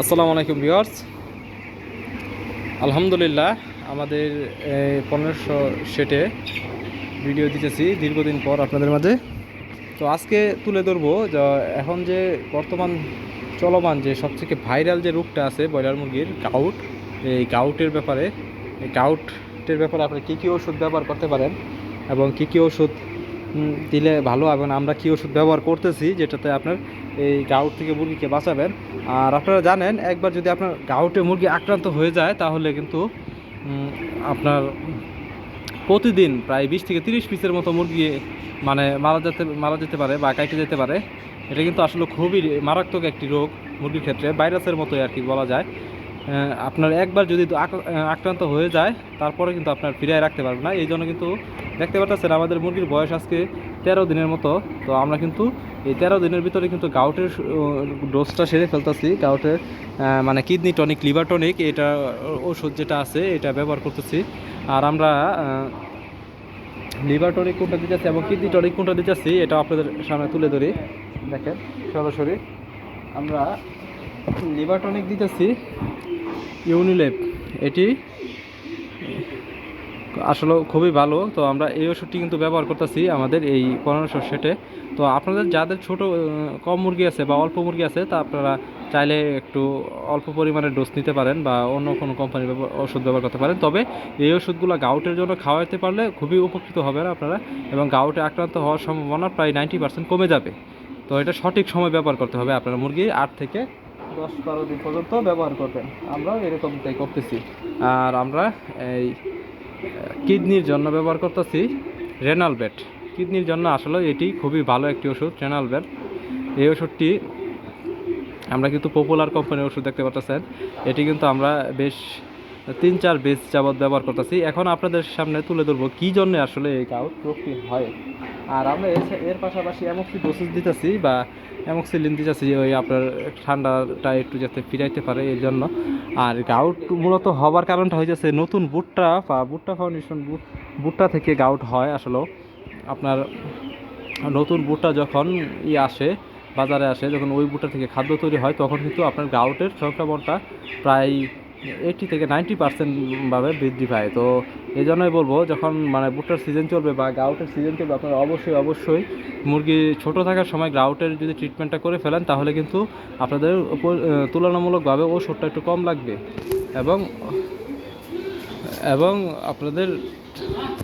আসসালামু আলাইকুম ভিউয়ার্স। আলহামদুলিল্লাহ, আমাদের পনেরোশো সেটে ভিডিও দিতেছি দীর্ঘদিন পর আপনাদের মাঝে। তো আজকে তুলে ধরবো যে, এখন যে বর্তমান চলমান যে সবথেকে ভাইরাল যে রোগটা আছে ব্রয়লার মুরগির গাউট এই গাউটের ব্যাপারে, এই গাউটের ব্যাপারে আপনি কী কী ওষুধ ব্যবহার করতে পারেন এবং কী কী ওষুধ দিলে ভালো এবং আমরা কী ওষুধ ব্যবহার করতেছি যেটাতে আপনার এই গাউট থেকে মুরগিকে বাঁচাবেন। আর আপনারা জানেন, একবার যদি আপনার গাউটে মুরগি আক্রান্ত হয়ে যায়, তাহলে কিন্তু আপনার প্রতিদিন প্রায় বিশ থেকে তিরিশ পিসের মতো মুরগি মানে মারা যেতে মারা যেতে পারে বা কাইটে যেতে পারে। এটা কিন্তু আসলে খুবই মারাত্মক একটি রোগ মুরগির ক্ষেত্রে, ভাইরাসের মতোই আর কি বলা যায়। আপনার একবার যদি আক্রান্ত হয়ে যায়, তারপরে কিন্তু আপনার ফিরিয়ে রাখতে পারবে না। এই জন্য কিন্তু দেখতে পাচ্ছেন আমাদের মুরগির বয়স আজকে তেরো দিনের মতো। তো আমরা কিন্তু এই তেরো দিনের ভিতরে কিন্তু গাউটের ডোজটা সেরে ফেলতেছি। গাউটের মানে কিডনি টনিক লিভার টনিক এটা ওষুধ যেটা আছে, এটা ব্যবহার করতেছি। আর আমরা লিভার টনিক কোনটা দিতেছি এবং কিডনি টনিক কোনটা দিতেছি এটা আপনাদের সামনে তুলে ধরি। দেখেন, সরাসরি আমরা লিভার টনিক দিতেছি। ইউনিলেপ এটি আসলে খুবই ভালো। তো আমরা এই ওষুধটি কিন্তু ব্যবহার করতেছি আমাদের এই পনেরোশো সেটে। তো আপনাদের যাদের ছোট কম মুরগি আছে বা অল্প মুরগি আছে, তা আপনারা চাইলে একটু অল্প পরিমাণে ডোজ নিতে পারেন বা অন্য কোনো কোম্পানির ওষুধ ব্যবহার করতে পারেন। তবে এই ওষুধগুলো গাউটের জন্য খাওয়াতে পারলে খুবই উপকৃত হবেন আপনারা এবং গাউটে আক্রান্ত হওয়ার সম্ভাবনা প্রায় নাইনটি পার্সেন্ট কমে যাবে। তো এটা সঠিক সময় ব্যবহার করতে হবে আপনারা মুরগি আট থেকে দশ বারো দিন পর্যন্ত ব্যবহার করবেন। আমরা এরকমটাই করতেছি। আর আমরা এই কিডনির জন্য ব্যবহার করতেছি রেনাল বেট কিডনির জন্য আসলে এটি খুবই ভালো একটি ওষুধ, রেনাল বেট এই ওষুধটি আমরা কিন্তু পপুলার কোম্পানির ওষুধ দেখতে পাচ্ছেন এটি কিন্তু আমরা বেশ তিন চার বেস যাবৎ ব্যবহার করতেছি। এখন আপনাদের সামনে তুলে ধরবো কী জন্য আসলে এই গাউট রোগটি হয়। আর আমরা এর- পাশাপাশি এমক্সি ডোসেস দিতেছি বা এমক্সিলিন দিতেছি, ওই আপনার ঠান্ডাটা একটু যাতে ফিরাইতে পারে এর জন্য। আর গাউট মূলত হবার কারণটা হয়ে যাচ্ছে নতুন বুটটা বা বুটটা ফাউন্ডেশন বুটটা থেকে গাউট হয় আসলে আপনার নতুন বুটটা যখন ই আসে, বাজারে আসে, যখন ওই বুটটা থেকে খাদ্য তৈরি হয়, তখন কিন্তু আপনার গাউটের সংক্রমণটা প্রায় এইটি থেকে নাইনটি পার্সেন্টভাবে বৃদ্ধি পায়। তো এই জন্যই বলব, যখন মানে ভুট্টার সিজন চলবে বা গ্রাউটের সিজন চলবে, আপনারা অবশ্যই অবশ্যই মুরগি ছোট থাকার সময় গ্রাউটের যদি ট্রিটমেন্টটা করে ফেলেন, তাহলে কিন্তু আপনাদের তুলনামূলকভাবে ওষুধটা একটু কম লাগবে। এবং এবং আপনাদের